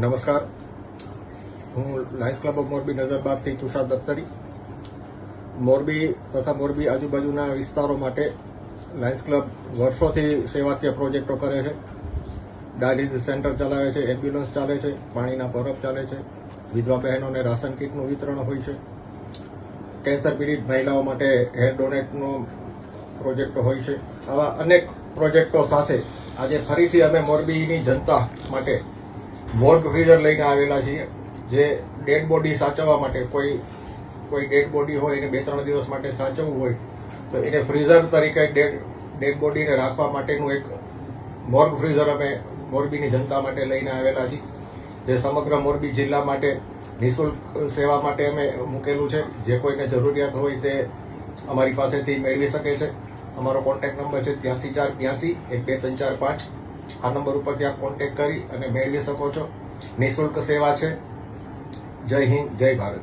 નમસ્કાર. હું Lions Club of Morbi નજરબાગથી તુષાર દત્તરી. મોરબી તથા મોરબી આજુબાજુના વિસ્તારો માટે લાયન્સ ક્લબ વર્ષોથી સેવાકીય પ્રોજેક્ટો કરે છે. ડાયાલિસિસ સેન્ટર ચલાવે છે, એમ્બ્યુલન્સ ચાલે છે, પાણીના પરબ ચાલે છે, વિધવા બહેનોને રાશન કીટનું વિતરણ હોય છે. કેન્સર પીડિત મહિલાઓ માટે હેર ડોનેટનો પ્રોજેક્ટો હોય છે. આવા અનેક પ્રોજેક્ટો સાથે આજે ફરીથી અમે મોરબીની જનતા માટે મોર્ગ ફ્રીઝર લઈને આવેલા છીએ, જે ડેડ બોડી સાચવવા માટે કોઈ કોઈ ડેડ બોડી હોય એને બે ત્રણ દિવસ માટે સાચવવું હોય, તો એને ફ્રીઝર તરીકે ડેડ ડેડ બોડીને રાખવા માટેનું એક મોર્ગ ફ્રીઝર અમે મોરબીની જનતા માટે લઈને આવેલા છીએ, જે સમગ્ર મોરબી જિલ્લા માટે નિઃશુલ્ક સેવા માટે અમે મૂકેલું છે. જે કોઈને જરૂરિયાત હોય તે અમારી પાસેથી મેળવી શકે છે. અમારો કોન્ટેક્ટ નંબર છે ત્યાંસી ચાર બ્યાસી એક બે ત્રણ ચાર પાંચ. આ નંબર ઉપરથી આપ કોન્ટેક્ટ કરી અને મેળવી શકો છો. નિઃશુલ્ક સેવા છે. જય હિન્દ, જય ભારત.